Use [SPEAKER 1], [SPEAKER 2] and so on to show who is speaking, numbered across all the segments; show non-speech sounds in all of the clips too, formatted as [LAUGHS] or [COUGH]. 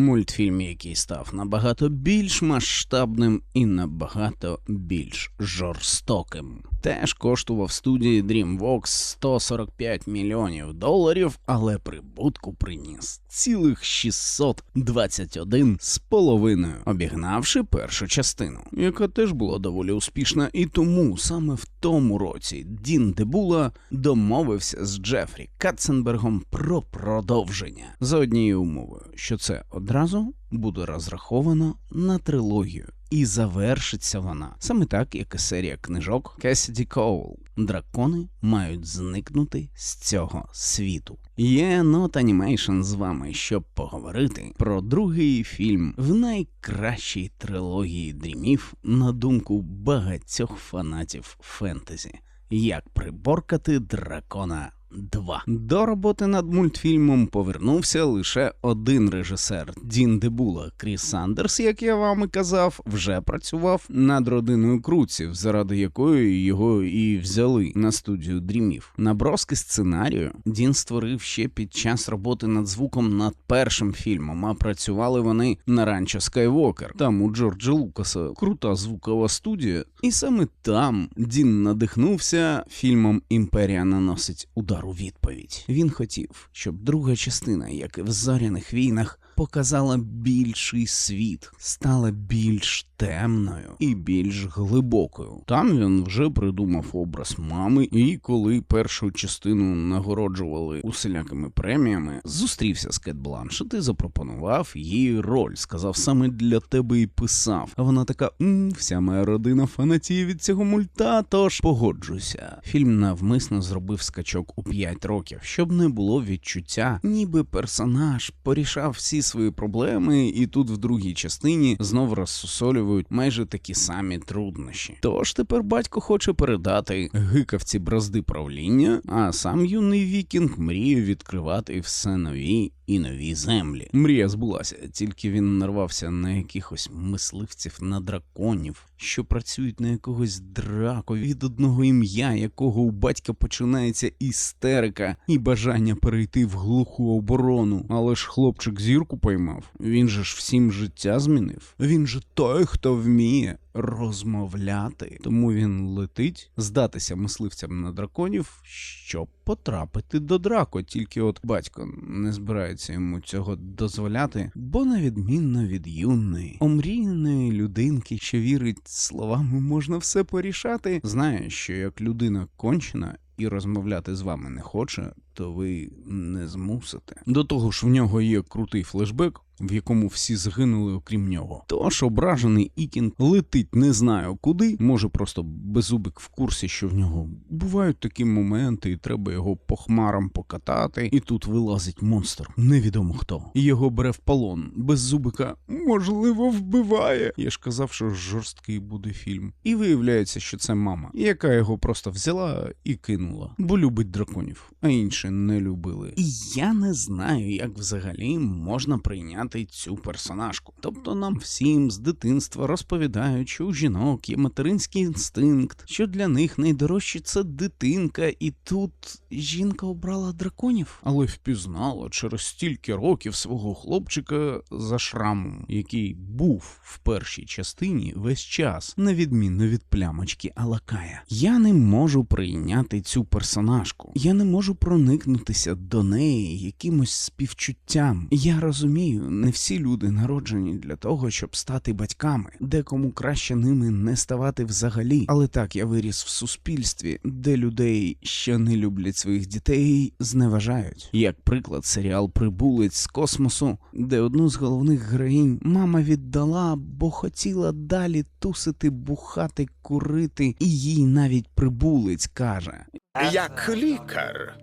[SPEAKER 1] Мультфільм, який став набагато більш масштабним і набагато більш жорстоким. Теж коштував студії DreamWorks 145 мільйонів доларів, але прибутку приніс цілих 621 з половиною, обігнавши першу частину, яка теж була доволі успішна, і тому саме в тому році Дін Дебула домовився з Джефрі Катценбергом про продовження за однією умовою, що це одразу буде розраховано на трилогію. І завершиться вона саме так, як і серія книжок Кесіді Коул. Дракони мають зникнути з цього світу. Є Not Animation з вами, щоб поговорити про другий фільм в найкращій трилогії дрімів на думку багатьох фанатів фентезі. Як приборкати дракона 2. До роботи над мультфільмом повернувся лише один режисер Дін Дебула. Кріс Сандерс, як я вам і казав, вже працював над родиною Круців, заради якої його і взяли на студію дрімів. Наброски сценарію Дін створив ще під час роботи над звуком над першим фільмом, а працювали вони на ранчо Скайвокер. Там у Джорджа Лукаса крута звукова студія, і саме там Дін надихнувся фільмом Імперія наносить удар у відповідь. Він хотів, щоб друга частина, як і в зоряних війнах, показала більший світ, стала більш темною і більш глибокою. Там він вже придумав образ мами, і коли першу частину нагороджували усілякими преміями, зустрівся з Кет Бланшет і запропонував їй роль. Сказав саме для тебе і писав. А вона така: «М, вся моя родина фанатіє від цього мульта, тож погоджуйся. Фільм навмисно зробив скачок у 5 років, щоб не було відчуття, ніби персонаж порішав всі свої проблеми, і тут в другій частині знов розсусолюють майже такі самі труднощі. Тож тепер батько хоче передати гикавці бразди правління, а сам юний вікінг мріє відкривати все нові і нові землі. Мрія збулася, тільки він нарвався на якихось мисливців на драконів, що працюють на якогось драко, від одного ім'я, якого у батька починається істерика і бажання перейти в глуху оборону. Але ж хлопчик зірку поймав. Він же ж всім життя змінив. Він же той, хто вміє розмовляти. Тому він летить здатися мисливцям на драконів, щоб потрапити до драко. Тільки от батько не збирається йому цього дозволяти, бо на відмінно від юної, омрійної людинки, що вірить словами можна все порішати, знає, що як людина кончена. І розмовляти з вами не хоче, то ви не змусите. До того ж, в нього є крутий флешбек, в якому всі згинули, окрім нього. Тож ображений Ікін летить не знаю куди. Може, просто беззубик в курсі, що в нього бувають такі моменти, і треба його по хмарам покатати. І тут вилазить монстр, невідомо хто. Його бере в полон. Беззубика можливо вбиває. Я ж казав, що жорсткий буде фільм. І виявляється, що це мама, яка його просто взяла і кинула, бо любить драконів, а інші не любили. І я не знаю, як взагалі можна прийняти цю персонажку. Тобто нам всім з дитинства розповідають, що у жінок є материнський інстинкт, що для них найдорожче це дитинка, і тут жінка обрала драконів, але впізнала через стільки років свого хлопчика за шрамом, який був в першій частині весь час, на відміну від плямочки Алакая. Я не можу прийняти цю персонажку. Я не можу проникнутися до неї якимось співчуттям. Я розумію, не всі люди народжені для того, щоб стати батьками, декому краще ними не ставати взагалі. Але так я виріс в суспільстві, де людей, що не люблять своїх дітей, зневажають. Як приклад, серіал Прибулець з космосу, де одну з головних героїнь мама віддала, бо хотіла далі тусити, бухати, курити, і їй навіть прибулець каже:
[SPEAKER 2] Як лікар.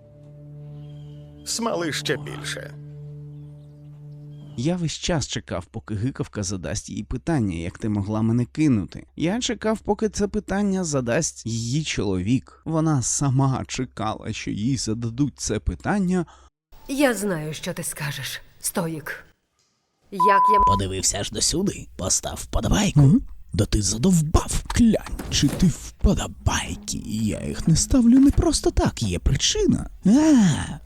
[SPEAKER 2] Смали ще більше.
[SPEAKER 1] Я весь час чекав, поки гикавка задасть їй питання, як ти могла мене кинути. Я чекав, поки це питання задасть її чоловік. Вона сама чекала, що їй зададуть це питання.
[SPEAKER 3] Я знаю, що ти скажеш, стоїк. Як я
[SPEAKER 4] Подивився аж досюди, постав вподобайку.
[SPEAKER 1] Да ти задовбав, клянь, чи ти вподобайки? Я їх не ставлю не просто так, є причина. А,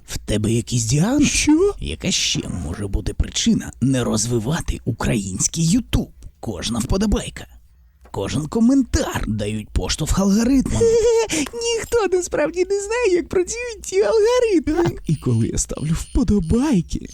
[SPEAKER 1] в тебе якийсь діагноз? Що? Яка ще може бути причина не розвивати український Ютуб? Кожна вподобайка. Кожен коментар дають поштовх алгоритмам. [LAUGHS] Ніхто насправді не знає, як працюють ці алгоритми. І коли я ставлю вподобайки,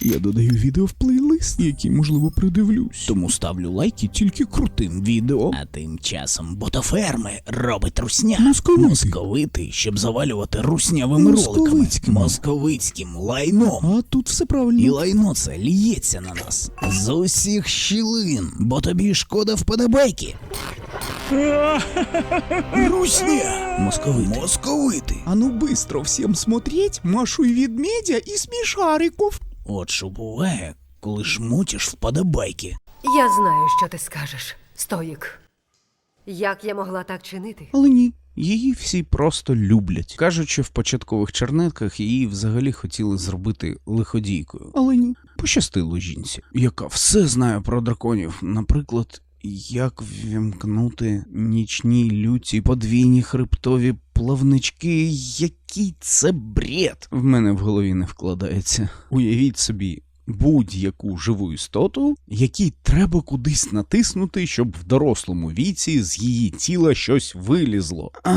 [SPEAKER 1] я додаю відео в плейлист, які, можливо, придивлюсь. Тому ставлю лайки тільки крутим відео. А тим часом ботоферми робить русня. Московити. Московити, щоб завалювати руснявими роликами. Московицьким лайном. А тут все правильно. І лайно це ліється на нас. З усіх щілин, бо тобі шкода вподобайки. Русня! Московити. Московити.
[SPEAKER 4] А ну быстро всем смотреть Машу и ведмедя и смешариков.
[SPEAKER 1] От що буває, коли жмутиш вподобайки.
[SPEAKER 3] Я знаю, що ти скажеш, стоїк. Як я могла так чинити?
[SPEAKER 1] Але ні. Її всі просто люблять. Кажуть, що в початкових чернетках її взагалі хотіли зробити лиходійкою. Але ні. Пощастило жінці, яка все знає про драконів. Наприклад, як вімкнути нічні люті подвійні хребтові плавнички. Який це бред! В мене в голові не вкладається. Уявіть собі. Будь-яку живу істоту, якій треба кудись натиснути, щоб в дорослому віці з її тіла щось вилізло. А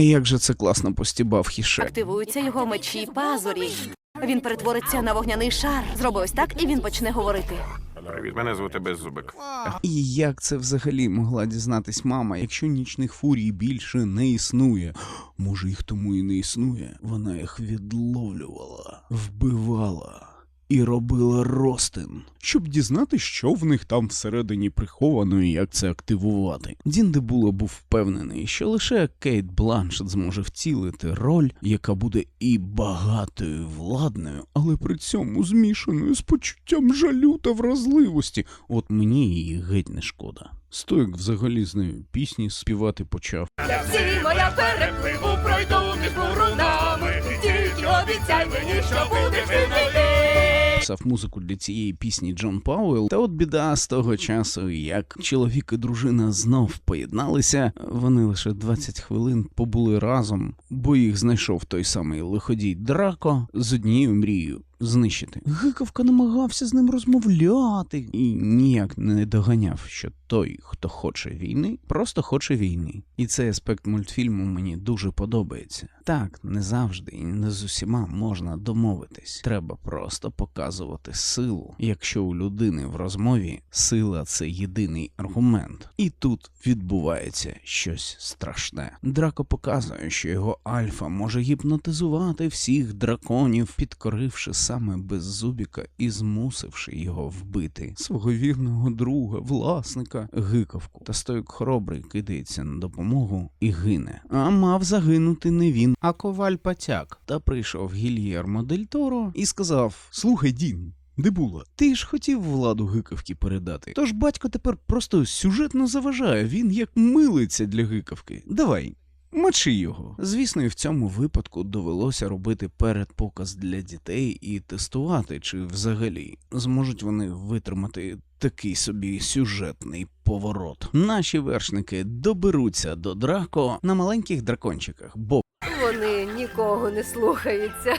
[SPEAKER 1] як же це класно постібав хішек.
[SPEAKER 5] Активуються його мечі пазурі. Він перетвориться на вогняний шар. Зроби ось так, і він почне говорити.
[SPEAKER 6] Привіт, мене звати Беззубик.
[SPEAKER 1] І як це взагалі могла дізнатись мама, якщо нічних фурій більше не існує? Може, їх тому і не існує. Вона їх відловлювала, вбивала. І робила ростин, щоб дізнати, що в них там всередині приховано і як це активувати. Дін було був впевнений, що лише Кейт Бланшет зможе втілити роль, яка буде і багатою, владною, але при цьому змішаною з почуттям жалю та вразливості. От мені її геть не шкода. Стоїк взагалі з нею пісні співати почав.
[SPEAKER 7] Зима я перепливу, пройду між бурунами. Тільки обіцяй мені, що будеш ти.
[SPEAKER 1] Писав музику для цієї пісні Джон Пауел. Та от біда з того часу, як чоловік і дружина знов поєдналися, вони лише 20 хвилин побули разом, бо їх знайшов той самий лиходій Драко з однією мрією. Знищити. Гиковка намагався з ним розмовляти і ніяк не доганяв, що той, хто хоче війни, просто хоче війни. І цей аспект мультфільму мені дуже подобається. Так, не завжди і не з усіма можна домовитись. Треба просто показувати силу. Якщо у людини в розмові сила це єдиний аргумент, і тут відбувається щось страшне. Драко показує, що його альфа може гіпнотизувати всіх драконів, підкоривши саме беззубіка і змусивши його вбити свого вірного друга, власника, гиковку. Та стоїк хоробрий кидається на допомогу і гине. А мав загинути не він, а коваль патяк. Та прийшов Гільєрмо Дель Торо і сказав: Слухай, Дін. Де була? Ти ж хотів владу гикавки передати. Тож батько тепер просто сюжетно заважає, він як милиться для гикавки. Давай. Мочи його. Звісно, і в цьому випадку довелося робити передпоказ для дітей і тестувати, чи взагалі зможуть вони витримати такий собі сюжетний поворот. Наші вершники доберуться до Драко на маленьких дракончиках, бо
[SPEAKER 3] нікого не слухаються.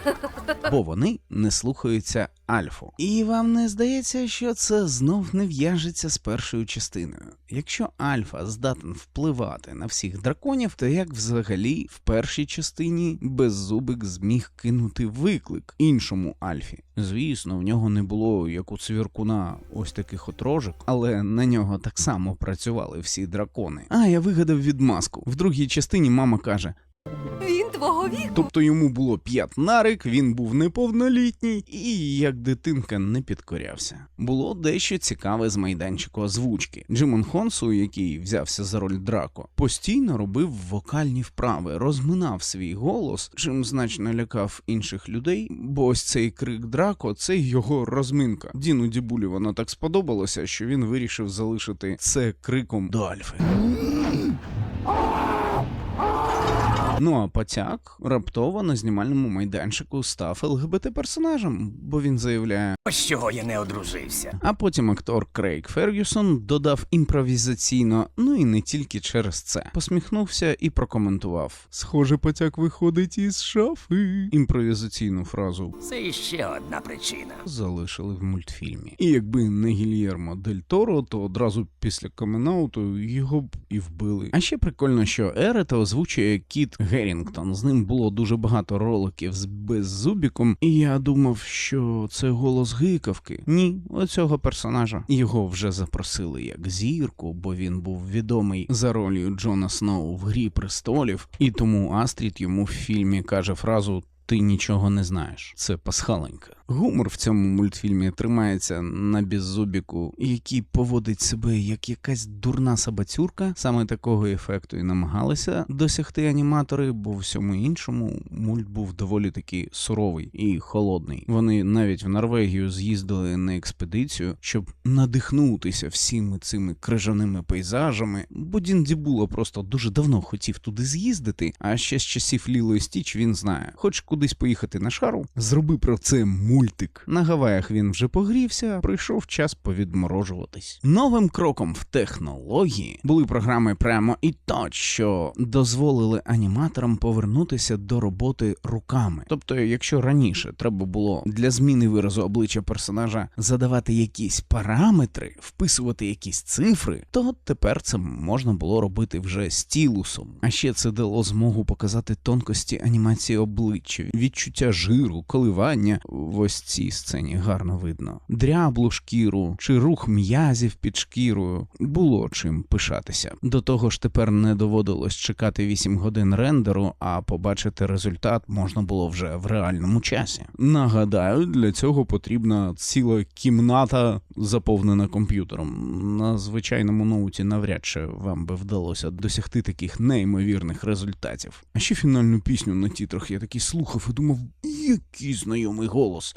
[SPEAKER 1] бо вони не слухаються Альфу. І вам не здається, що це знов не в'яжеться з першою частиною. Якщо Альфа здатен впливати на всіх драконів, то як взагалі в першій частині беззубик зміг кинути виклик іншому Альфі? Звісно, в нього не було як у цвіркуна ось таких от рожок, але на нього так само працювали всі дракони. А я вигадав відмазку. В другій частині мама каже:
[SPEAKER 5] Твого віку.
[SPEAKER 1] Тобто йому було п'ять нарик, він був неповнолітній і як дитинка не підкорявся. Було дещо цікаве з майданчику озвучки. Джимон Хонсу, який взявся за роль Драко, постійно робив вокальні вправи, розминав свій голос, чим значно лякав інших людей. Бо ось цей крик Драко це його розминка. Діну Дібулі воно так сподобалося, що він вирішив залишити це криком до Альфи. Ну а Патяк раптово на знімальному майданчику став ЛГБТ персонажем, бо він заявляє.
[SPEAKER 8] Ось чого я не одружився.
[SPEAKER 1] А потім актор Крейг Фергюсон додав імпровізаційно, ну і не тільки через це. Посміхнувся і прокоментував. Схоже, Патяк виходить із шафи. Імпровізаційну фразу
[SPEAKER 8] Це іще одна причина.
[SPEAKER 1] залишили в мультфільмі. І якби не Гільєрмо Дель Торо, то одразу після каменауту його б і вбили. А ще прикольно, що Ерета озвучує Кіт Герінгтон. З ним було дуже багато роликів з беззубіком, і я думав, що це голос гикавки. Ні, оцього персонажа. Його вже запросили як зірку, бо він був відомий за ролью Джона Сноу в Грі престолів, і тому Астрід йому в фільмі каже фразу. Ти нічого не знаєш. Це пасхаленька. Гумор в цьому мультфільмі тримається на беззубіку, який поводить себе як якась дурна собацюрка. Саме такого ефекту і намагалися досягти аніматори, бо всьому іншому мульт був доволі таки суровий і холодний. Вони навіть в Норвегію з'їздили на експедицію, щоб надихнутися всіми цими крижаними пейзажами. Бо Дін Дібула просто дуже давно хотів туди з'їздити, а ще з часів Ліло і Стіч він знає. Хоч кудись поїхати на шару, зроби про це мультик. На Гаваях він вже погрівся, прийшов час повідморожуватись. Новим кроком в технології були програми прямо і точ, що дозволили аніматорам повернутися до роботи руками. Тобто, якщо раніше треба було для зміни виразу обличчя персонажа задавати якісь параметри, вписувати якісь цифри, то тепер це можна було робити вже стілусом. А ще це дало змогу показати тонкості анімації обличчя, відчуття жиру, коливання в ось цій сцені гарно видно. Дряблу шкіру чи рух м'язів під шкірою було чим пишатися. До того ж, тепер не доводилось чекати 8 годин рендеру, а побачити результат можна було вже в реальному часі. Нагадаю, для цього потрібна ціла кімната, заповнена комп'ютером. На звичайному ноуті навряд чи вам би вдалося досягти таких неймовірних результатів. А ще фінальну пісню на тітрах я такий слухав і думав, який знайомий голос.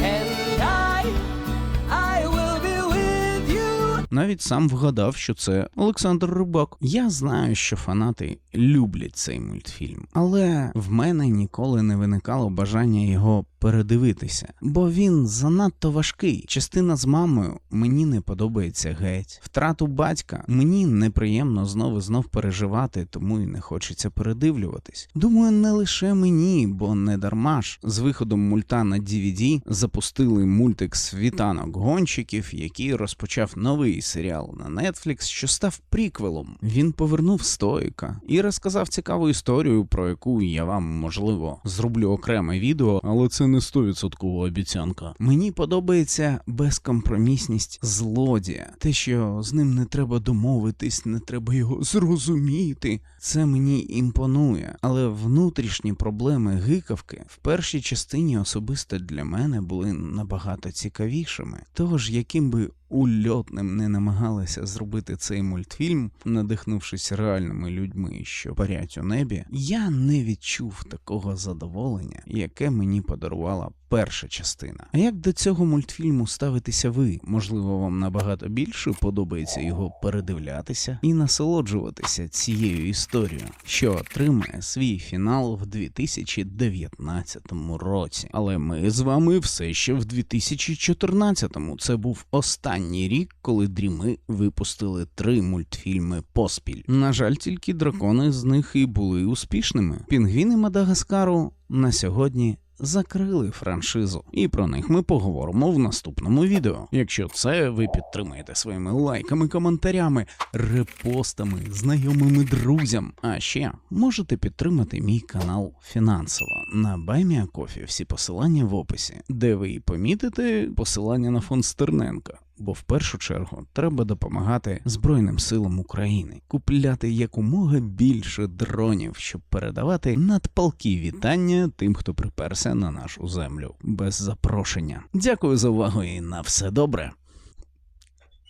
[SPEAKER 1] Навіть сам вгадав, що це Олександр Рибак. Я знаю, що фанати люблять цей мультфільм, але в мене ніколи не виникало бажання його передивитися, бо він занадто важкий. Частина з мамою мені не подобається геть. Втрату батька мені неприємно знов і знов переживати, тому і не хочеться передивлюватись. Думаю, не лише мені, бо не дарма ж з виходом мульта на DVD запустили мультик світанок гонщиків, який розпочав новий серіал на Netflix, що став приквелом. Він повернув стоїка і розказав цікаву історію, про яку я вам можливо зроблю окреме відео, але це не 100% обіцянка. Мені подобається безкомпромісність злодія, те, що з ним не треба домовитись, не треба його зрозуміти. Це мені імпонує, але внутрішні проблеми гикавки в першій частині особисто для мене були набагато цікавішими. Тож, яким би ульотним не намагалися зробити цей мультфільм, надихнувшись реальними людьми, що парять у небі, я не відчув такого задоволення, яке мені подарувала перша частина. А як до цього мультфільму ставитеся ви? Можливо, вам набагато більше подобається його передивлятися і насолоджуватися цією історією, що отримає свій фінал в 2019 році. Але ми з вами все ще в 2014-му. Це був останній рік, коли дріми випустили три мультфільми поспіль. На жаль, тільки дракони з них і були успішними. Пінгвіни Мадагаскару на сьогодні. Закрили франшизу, і про них ми поговоримо в наступному відео. Якщо це ви підтримаєте своїми лайками, коментарями, репостами, знайомими друзям. А ще можете підтримати мій канал фінансово на Байміакофі. Всі посилання в описі, де ви і помітите посилання на фонд Стерненка. Бо в першу чергу треба допомагати Збройним силам України, купляти якомога більше дронів, щоб передавати надпалкі вітання тим, хто приперся на нашу землю без запрошення. Дякую за увагу і на все добре.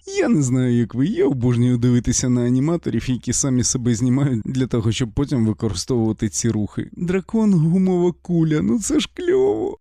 [SPEAKER 1] Я не знаю, як ви. Я обожнюю дивитися на аніматорів, які самі себе знімають для того, щоб потім використовувати ці рухи. Дракон гумова куля, ну це ж кльово.